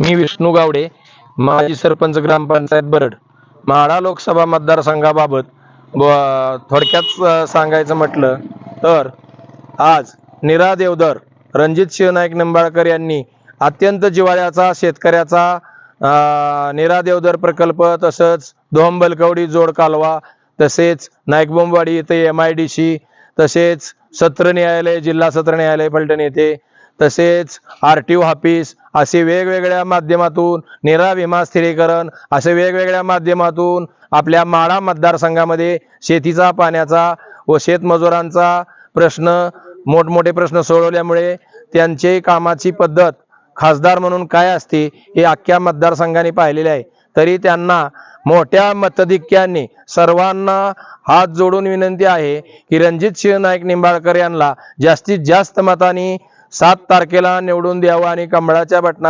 मी विष्णू गावडे माजी सरपंच ग्रामपंचायत बरड म्हाडा लोकसभा मतदारसंघाबाबत थोडक्यात सांगायचं म्हटलं तर आज निरा देवधर रणजित शिवनायक निंबाळकर यांनी अत्यंत जिवाळ्याचा शेतकऱ्याचा निरा देवधर प्रकल्प तसंच दोहंबलकवडी जोड कालवा तसेच नायकबोंबवाडी इथे एम आय डी सी तसेच सत्र न्यायालय जिल्हा सत्र न्यायालय फलटण येथे तसेच आर टी ओ ऑफिस असे वेगवेगळ्या माध्यमातून निरा विमा स्थिरीकरण असे वेगवेगळ्या माध्यमातून आपल्या माळा मतदारसंघामध्ये शेतीचा पाण्याचा व शेतमजुरांचा प्रश्न मोठमोठे प्रश्न सोडवल्यामुळे त्यांचे कामाची पद्धत खासदार म्हणून काय असते हे अख्ख्या मतदारसंघाने पाहिलेले आहे. तरी त्यांना मोठ्या मतधिक्यांनी सर्वांना हात जोडून विनंती आहे की रणजित सिंह नाईक निंबाळकर यांना जास्तीत जास्त मतांनी सात तारखेला निवडून द्यावं आणि कमळाच्या बटणावर